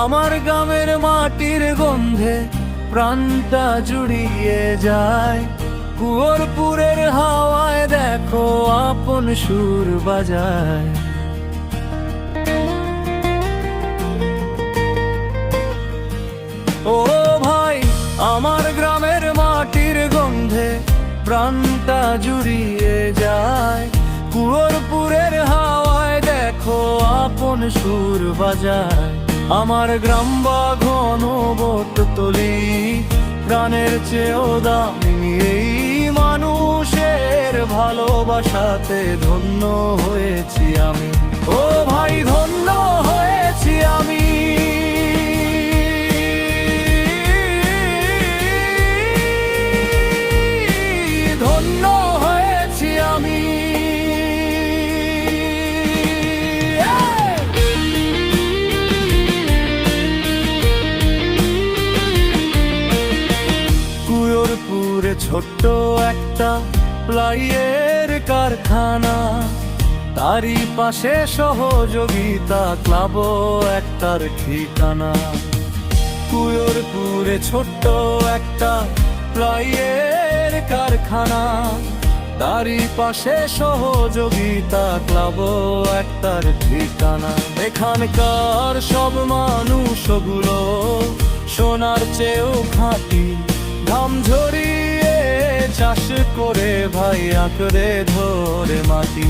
আমার গ্রামের মাটির গন্ধে প্রাণটা জুড়িয়ে যায়। কুয়োরপুরের হাওয়ায় দেখো আপন সুর বাজায়। ও ভাই, আমার গ্রামের মাটির গন্ধে প্রাণটা জুড়িয়ে যায়। কুয়োরপুরের হাওয়ায় দেখো আপন সুর বাজায়। আমার গ্রাম বা ঘন বটতলি গানের চেয়েও দামি এই মানুষের ভালোবাসাতে ধন্য হয়েছি আমি। ও ভাই ছোট্ট একটা প্লাইয়ের কারখানা। তারই পাশে সহযোগিতা ক্লাব একটার ঠিকানা। কুয়োরপুরে ছোট্ট একটা প্লাইয়ের কারখানা। তারই পাশে সহযোগিতা ক্লাব একটার ঠিকানা। এখানকার সব মানুষগুলো সোনার চেয়েও খাঁটি ঘাম ঝরিয়ে চাষ করে ভাই আঁকড়ে ধরে মাটি।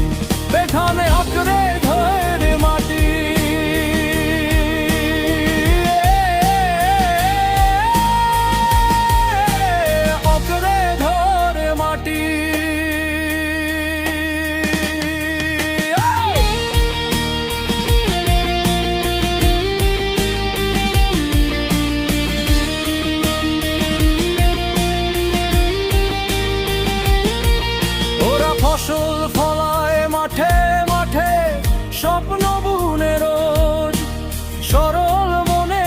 বেথানে আঁকড়ে স্বপ্ন বুনে রোজ। সরল মনে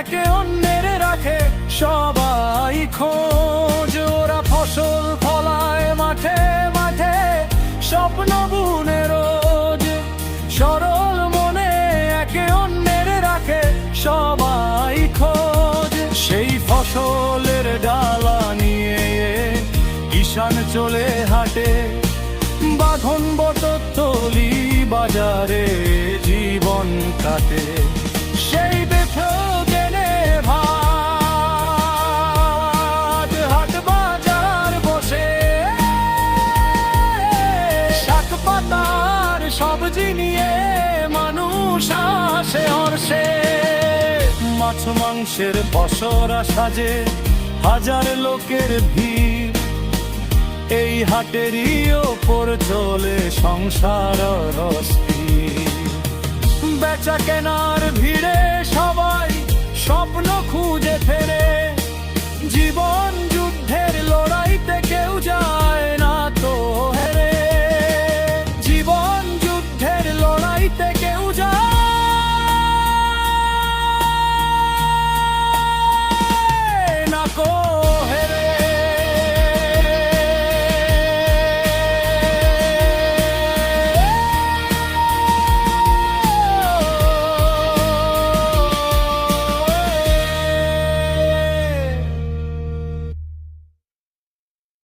একে অন্যের রাখে সবাই খোঁজ। ওরা ফসল ফলায় মাঠে মাঠে স্বপ্ন বুনে রোজ। সরল মনে একে অন্যের রাখে সবাই খোঁজ। সেই ফসলের ডালা নিয়ে কিষান চলে হাটে। বাঁধন বটতলি বাজারে জীবন কাটে, সেই বেথো জেনে ভাত, হাট বাজার বসে। শাক পাতার সবজি নিয়ে মানুষ আসে হর্ষে। মাছ মাংসের পসরা সাজে, হাজার লোকের ভিড়। এই হাটেরই ওপর চলে সংসার রস্তি বেচা কেনার ভিড়ে সবাই স্বপ্ন খুঁজে ফেরে। জীবন